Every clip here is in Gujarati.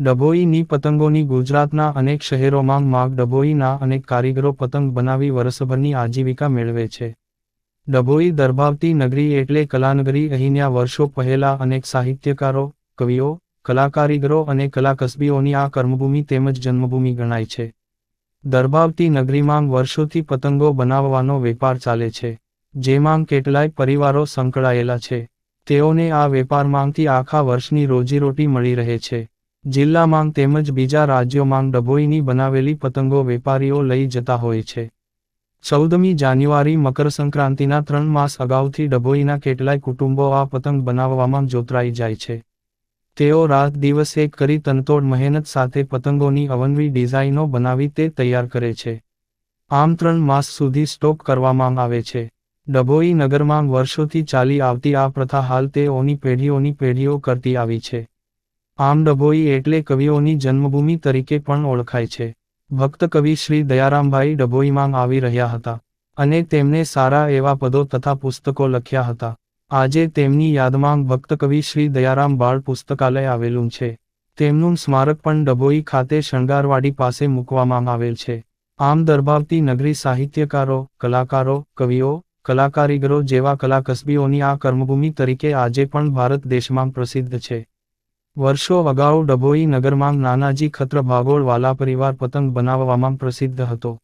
ડભોઈની પતંગોની ગુજરાતના અનેક શહેરોમાં માગ ડભોઈના અનેક કારીગરો પતંગ બનાવી વર્ષભરની આજીવિકા મેળવે છે. ડભોઈ દરભાવતી નગરી એટલે કલાનગરી અહીંના વર્ષો પહેલા અનેક સાહિત્યકારો, કવિઓ, કલાકારીગરો અને કલાકસબીઓની આ કર્મભૂમિ તેમજ જન્મભૂમિ ગણાય છે. દરભાવતી નગરીમાં વર્ષોથી પતંગો બનાવવાનો વેપાર ચાલે છે, જેમાં કેટલાય પરિવારો સંકળાયેલા છે. તેઓને આ વેપારમાંથી આખા વર્ષની રોજીરોટી મળી રહે છે. જિલ્લામાં તેમજ બીજા રાજ્યોમાં ડભોઈની બનાવેલી પતંગો વેપારીઓ લઈ જતા હોય છે. ચૌદમી જાન્યુઆરી મકરસંક્રાંતિના ત્રણ માસ અગાઉથી ડભોઈના કેટલાય કુટુંબો આ પતંગ બનાવવામાં જોતરાઈ જાય છે. તેઓ રાત દિવસ એક કરી તનતોડ મહેનત સાથે પતંગોની અવનવી ડિઝાઇનો બનાવી તે તૈયાર કરે છે. આમ ત્રણ માસ સુધી સ્ટોક કરવામાં આવે છે. ડભોઈ નગરમાં વર્ષોથી ચાલી આવતી આ પ્રથા હાલ તેઓની પેઢીઓની પેઢીઓ કરતી આવી છે. આમ ડભોઈ એટલે કવિઓની જન્મભૂમિ તરીકે પણ ઓળખાય છે. ભક્ત કવિ શ્રી દયારામભાઈ ડભોઈમાં આવી રહ્યા હતા અને તેમને સારા એવા પદો તથા પુસ્તકો લખ્યા હતા. આજે તેમની યાદમાં ભક્ત કવિ શ્રી દયારામ બાળ પુસ્તકાલય આવેલું છે. તેમનું સ્મારક પણ ડભોઈ ખાતે શણગારવાડી પાસે મૂકવામાં આવેલ છે. આમ દરબાવતી નગરી સાહિત્યકારો, કલાકારો, કવિઓ, કલાકારીગરો જેવા કલાકસબીઓની આ કર્મભૂમિ તરીકે આજે પણ ભારત દેશમાં પ્રસિદ્ધ છે. વર્ષો અગાઉ ડભોઈ નગરમાં નાનાજી ખત્ર ભાગોળ વાલા પરિવાર પતંગ બનાવવામાં પ્રસિદ્ધ હતો.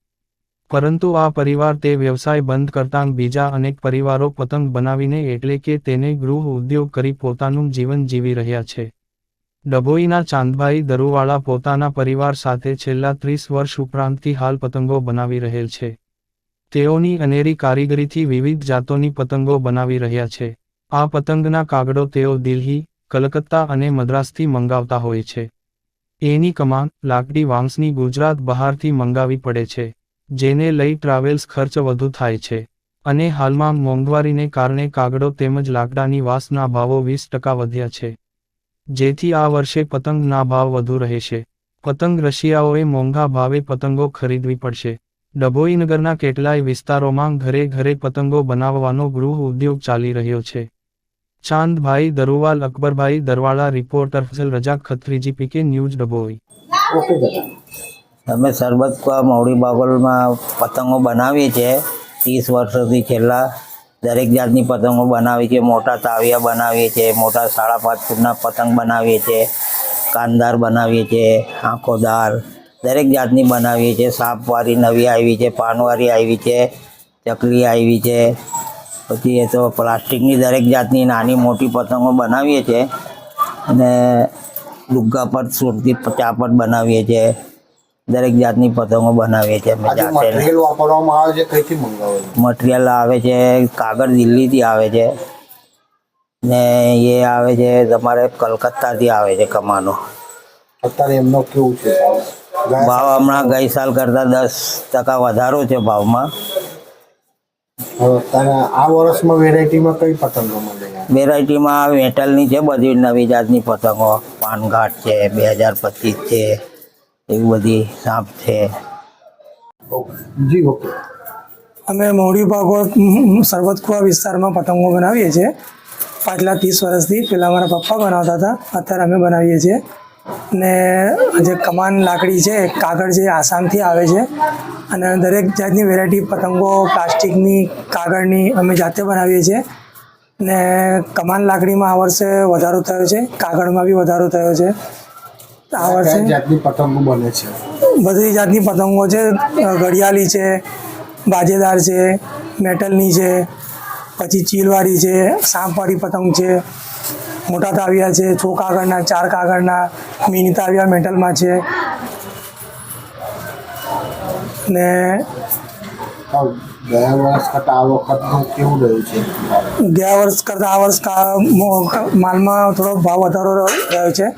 પરંતુ આ પરિવાર તે વ્યવસાય બંધ કરતાં બીજા અનેક પરિવારો પતંગ બનાવીને એટલે કે તેને ગૃહ ઉદ્યોગ કરી પોતાનું જીવન જીવી રહ્યા છે. ડભોઈના ચાંદભાઈ દરુવાળા પોતાના પરિવાર સાથે છેલ્લા ત્રીસ વર્ષ ઉપરાંતથી હાલ પતંગો બનાવી રહેલ છે. તેઓની અનેરી કારીગરીથી વિવિધ જાતોની પતંગો બનાવી રહ્યા છે. આ પતંગના કાગડો તેઓ દિલ્હી કલકત્તા અને મદ્રાસથી મંગાવતા હોય છે. એની કમાન લાકડી વાંસની ગુજરાત બહારથી મંગાવી પડે છે, જેને લઈ ટ્રાવેલ્સ ખર્ચ વધુ થાય છે. અને હાલમાં મોંઘવારીને કારણે કાગડો તેમજ લાકડાની વાસના ભાવો વીસ ટકા વધ્યા છે. જેથી આ વર્ષે પતંગના ભાવ વધુ રહેશે. પતંગ રશિયાઓએ મોંઘા ભાવે પતંગો ખરીદવી પડશે. ડભોઈનગરના કેટલાય વિસ્તારોમાં ઘરે ઘરે પતંગો બનાવવાનો ગૃહ ઉદ્યોગ ચાલી રહ્યો છે. ચાંદભાઈ દરોવાલ, અકબરભાઈ દરવાળા, રિપોર્ટર ફસલ રજા ખત્રીજી પીકે, ન્યૂઝ ડબોઈ અમે સરબત કુવા મવડી બાગોલમાં પતંગો બનાવીએ છીએ. ત્રીસ વર્ષોથી છેલ્લા દરેક જાતની પતંગો બનાવીએ છીએ. મોટા તાવિયા બનાવીએ છીએ, મોટા સાડા પાંચ ફૂટના પતંગ બનાવીએ છીએ કાનદાર બનાવીએ છીએ, આંખોદાર, દરેક જાતની બનાવીએ છીએ. સાપવાળી નવી આવી છે પાનવાળી આવી છે, ચકલી આવી છે પછી એ તો પ્લાસ્ટિકની દરેક જાતની નાની મોટી પતંગો બનાવીએ છીએ. અને ડુગ્ગા પર સુરતી ચાપટ બનાવીએ છીએ. દરેક જાતની પતંગો બનાવીએ છીએ અમે જાતે. મટીરિયલ વાપરવામાં આવે છે કઈથી મંગાવે મટીરિયલ આવે છે કાગળ દિલ્હીથી આવે છે. ને એ આવે છે તમારે કલકત્તાથી આવે છે કમાનો અત્યારે એમનો કેવું છે ભાવ? હમણાં ગઈ સાલ કરતાં દસ ટકા વધારો છે ભાવમાં. આ વર્ષમાં વેરાયટીમાં કઈ પતંગો મળે વેરાયટીમાં મેટલની છે બધી નવી જાતની પતંગો. પાનઘાટ છે બે હજાર પચીસ છે એવી બધી સાપ છે. જી ઓકે. અમે મોડી ભાગોળ સરબત કુવા વિસ્તારમાં પતંગો બનાવીએ છીએ. પાછલા ત્રીસ વર્ષથી પહેલાં મારા પપ્પા બનાવતા હતા અત્યારે અમે બનાવીએ છીએ. ને જે કમાન લાકડી છે કાગળ જે આસામથી આવે છે. અને દરેક જાતની વેરાયટી પતંગો પ્લાસ્ટિકની કાગળની અમે જાતે બનાવીએ છીએ. ને કમાન લાકડીમાં આ વર્ષે વધારો થયો છે કાગળમાં બી વધારો થયો છે. આ વર્ષે જાતની પતંગો બને છે? બધી જાતની પતંગો છે ઘડિયાળી છે બાજેદાર છે મેટલની છે પછી ચીલવાળી છે સાંપવાળી પતંગ છે. મોટા તાવિયા છે ચોક કાગળના ચાર કાગળના મિની તાવિયા મેટલમાં છે. ને ગયા વર્ષ કરતાં આ વખતનું કેવું રહ્યું છે? ગયા વર્ષ કરતાં આ વર્ષ માલમાં થોડો ભાવ વધારો રહ્યો છે.